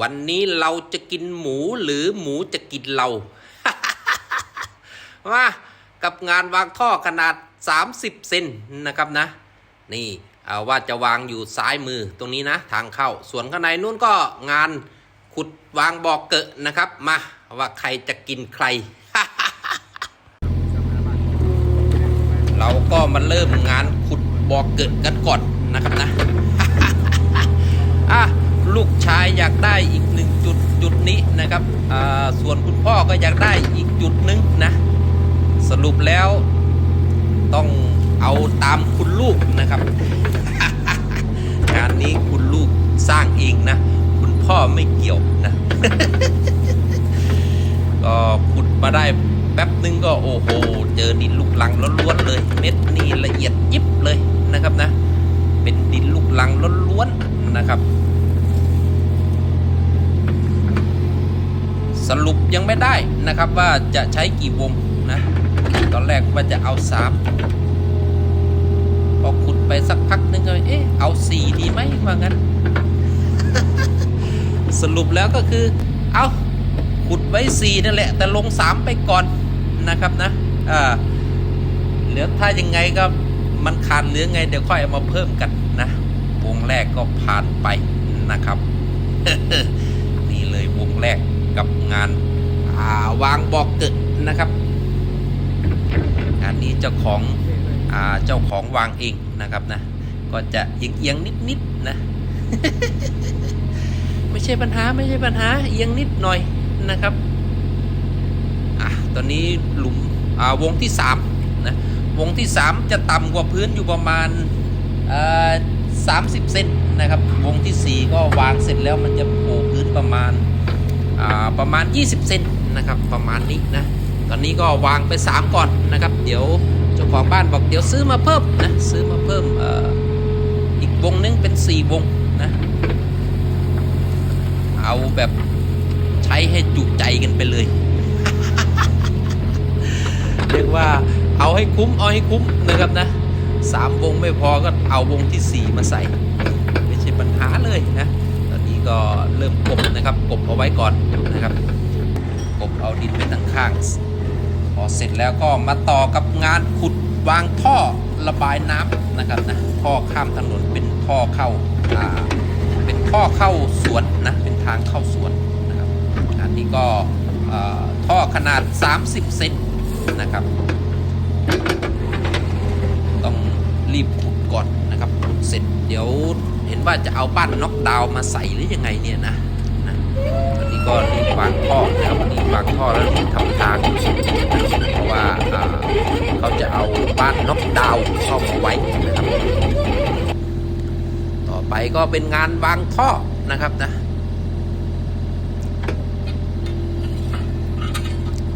วันนี้เราจะกินหมูหรือหมูจะกินเรามากับงานวางท่อขนาด 30 เซนนะครับนะ นี่เอาว่าจะวางอยู่ซ้ายมือตรงนี้นะทางเข้า ส่วนข้างในนู้นก็งานขุดวางบอกเกะนะครับ มาว่าใครจะกินใคร เราก็มาเริ่มงานขุดบอกเกิดกันก่อนนะครับนะอะ ลูกชายอยากได้อีกหนึ่งจุดจุดนี้นะครับส่วนคุณพ่อก็อยากได้อีกจุดหนึ่งนะสรุปแล้วต้องเอาตามคุณลูกนะครับงานนี้คุณลูกสร้างเองนะ คุณพ่อไม่เกี่ยวนะก็ขุดมาได้แป๊บนึงก็โอ้โห เจอดินลูกลังล้วนๆเลย เม็ดนี่ละเอียดยิบเลยนะครับนะ เป็นดินลูกลังล้วนๆนะครับ สรุปยังไม่ได้นะครับว่าจะใช้กี่วงนะ ตอนแรกว่าจะเอาสามพอขุดไปสักพักนึงก็เอ๊ะเอาสี่ดีไหมว่างั้น สรุปแล้วก็คือ เอาขุดไว้สี่นั่นแหละ แต่ลงสามไปก่อนนะครับนะอ่าเหลือถ้ายังไงก็มันขาดเหลือไงเดี๋ยวค่อยเอามาเพิ่มกันนะวงแรกก็ผ่านไปนะครับนี่เลยวงแรก กับงานาวางบอกเกิดนะครับงานนี้เจ้าของอเจ้าของวางเองนะครับนะ ก็จะเอียงๆนิดๆนะ ไม่ใช่ปัญหาไม่ใช่ปัญหาเอียงนิดหน่อยนะครับอะตอนนี้หลุมวงที่3นะวงที่ 3 จะต่ำกว่าพื้นอยู่ประมาณสามสิบเซนนะครับ วงทีสี่4 ก็วางเสร็จแล้วมันจะโผล่พื้นประมาณ ประมาณ 20 เซนนะครับประมาณนี้นะตอนนี้ก็วางไป 3 ก่อนนะครับ เดี๋ยวเจ้าของบ้านบอกเดี๋ยวซื้อมาเพิ่มนะซื้อมาเพิ่มออีกวงนึงเป็น 4 วงนะเอาแบบใช้ให้จุใจกันไปเลย เรียกว่าเอาให้คุ้มเอาให้คุ้มนะครับนะสามวงไม่พอก็เอาวงที่สี่มาใส่ ไม่ใช่ปัญหาเลยนะ นี้ก็เริ่มกบนะครับกบเอาไว้ก่อนนะครับกบเอาดินไปทางข้างพอเสร็จแล้วก็มาต่อกับงานขุดวางท่อระบายน้ำนะครับนะท่อข้ามถนนเป็นท่อเข้าอ่าเป็นท่อเข้าสวนนะเป็นทางเข้าสวนนะครับอันนี้ก็ท่อขนาด 30 เซนนะครับ ต้องรีบขุดก่อนนะครับขุดเสร็จเดี๋ยว เห็นว่าจะเอาบ้านน็อกดาวมาใส่หรือยังไงเนี่ยนะนะตอนนี้ก็รีบวางท่อนะครับรีบวางท่อแล้วรีบทำทางเพราะว่าเขาจะเอาบ้านน็อกดาวเข้ามาไว้นะครับ ต่อไปก็เป็นงานวางท่อนะครับนะ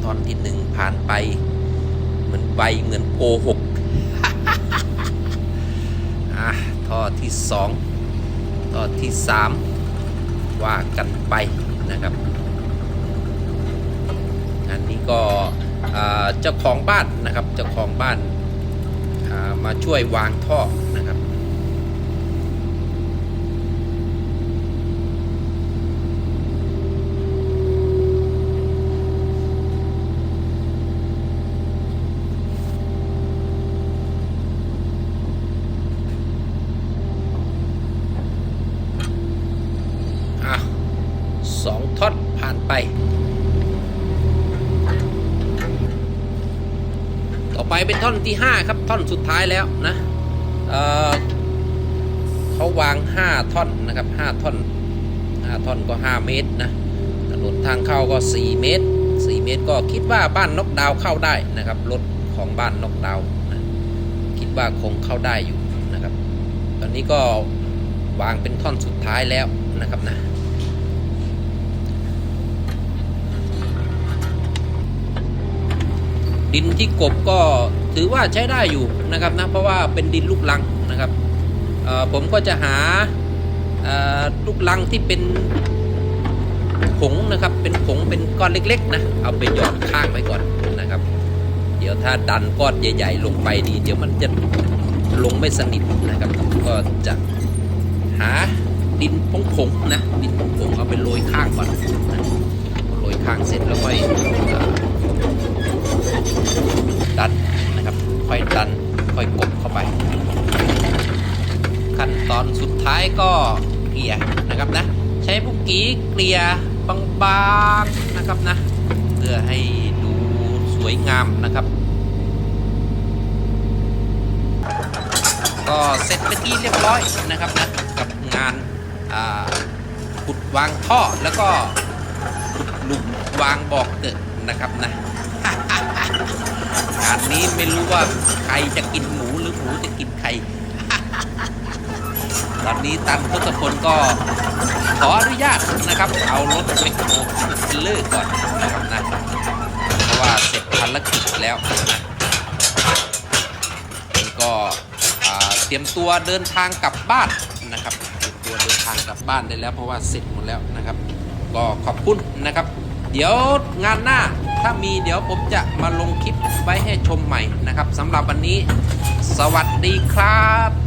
ตอนที่หนึ่งผ่านไป เหมือนใบเหมือนโกหกอะท่อที่สอง ตอนที่สามว่ากันไปนะครับอันนี้ก็เจ้าของบ้านนะครับเจ้าของบ้านามาช่วยวางท่อนะครับ อะ สองท่อนผ่านไป ต่อไปเป็นท่อนที่ 5 ครับท่อนสุดท้ายแล้วนะเเขาวาง 5 ท่อนนะครับ 5 ท่อน 5 ท่อนก็ 5 เมตรนะถนนทางเข้าก็ 4 เมตร 4 เมตรก็คิดว่าบ้านนกดาวเข้าได้นะครับรถของบ้านนกดาวนะคิดว่าคงเข้าได้อยู่นะครับ ตอนนี้ก็วางเป็นท่อนสุดท้ายแล้วนะครับนะ ดินที่กบก็ถือว่าใช้ได้อยู่นะครับนะเพราะว่าเป็นดินลูกลังนะครับผมก็จะหาลูกลังที่เป็นผงนะครับเป็นผงเป็นก้อนเล็กๆนะเอาไปหยอดข้างไว้ก่อนนะครับ เดี๋ยวถ้าดันก้อนใหญ่ ๆ ลงไปดีเดี๋ยวมันจะลงไม่สนิทนะครับ ก็จะหาดินผงๆนะดินผงๆเอาไปโรยข้างก่อนนะโรยข้างเสร็จแล้วค่อย ดันนะครับค่อยดันค่อยกบเข้าไป ขั้นตอนสุดท้ายก็เกลี่ยนะครับนะ ใช้พวกกี้เกลี่ยบางๆนะครับนะ เพื่อให้ดูสวยงามนะครับก็เสร็จเป็นที่เรียบร้อยนะครับนะกับงานขุดวางท่อแล้วก็ขุดหลุมวางบอกเกิดนะครับนะ งานนี้ไม่รู้ว่าใครจะกินหมูหรือหมูจะกินใคร ตอนนี้ตันทศพลก็ขออนุญาตนะครับ เอารถไปโคขึ้นเลิกก่อนนะครับนะเพราะว่าเสร็จภารกิจแล้วนะนก็เตรียมตัวเดินทางกลับบ้านนะครับเตรียมตัวเดินทางกลับบ้านได้แล้ว เพราะว่าเสร็จหมดแล้วนะครับ ก็ขอบคุณนะครับ เดี๋ยวงานหน้า ถ้ามีเดี๋ยวผมจะมาลงคลิปไว้ให้ชมใหม่นะครับสำหรับวันนี้ สวัสดีครับ